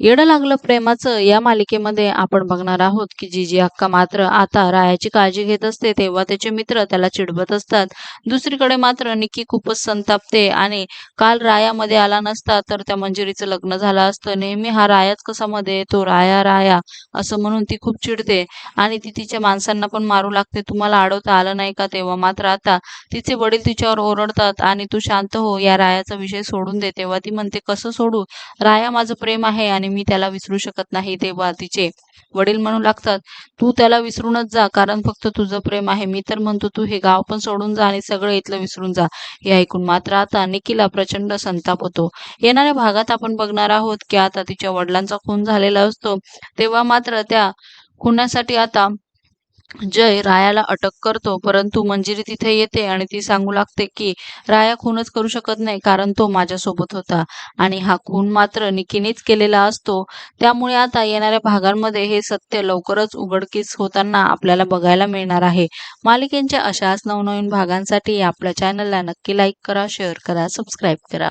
येडं लागलं प्रेमाचं या मालिकेमध्ये आपण बघणार आहोत की जीजी अक्का मात्र आता रायाची काळजी घेत असते तेव्हा त्याचे मित्र त्याला चिडवत असतात. दुसरीकडे मात्र निकी खूपच संतापते आणि काल रायामध्ये आला नसता तर त्या मंजिरीचं लग्न झालं असतं. नेहमी हा रायाच कसा मध्ये तो राया राया असं म्हणून ती खूप चिडते आणि ती तिच्या माणसांना पण मारू लागते. तुम्हाला अडवता आलं नाही का? तेव्हा मात्र आता तिचे वडील तिच्यावर ओरडतात आणि तू शांत हो या रायाचा विषय सोडून दे. तेव्हा ती म्हणते कसं सोडू? राया माझं प्रेम आहे आणि मी त्याला विसरू शकत नाही तेव्हा तिचे वडील म्हणू लागतात तू त्याला विसरूनच जा कारण फक्त तुझं प्रेम आहे. मी तर म्हणतो तू हे गाव पण सोडून जा आणि सगळं इथलं विसरून जा. हे ऐकून मात्र आता निकीला प्रचंड संताप होतो. येणाऱ्या भागात आपण बघणार आहोत की आता तिच्या वडिलांचा खून झालेला असतो. तेव्हा मात्र त्या खुनासाठी आता जय रायाला अटक करतो परंतु मंजिरी तिथे येते आणि ती सांगू लागते की राया खूनच करू शकत नाही कारण तो माझ्यासोबत होता आणि हा खून मात्र निकिनीच केलेला असतो. त्यामुळे आता येणाऱ्या भागांमध्ये हे सत्य लवकरच उघडकीस होताना आपल्याला बघायला मिळणार आहे. मालिकेच्या अशाच नवनवीन भागांसाठी आपल्या चॅनलला नक्की लाईक करा शेअर करा सबस्क्राईब करा.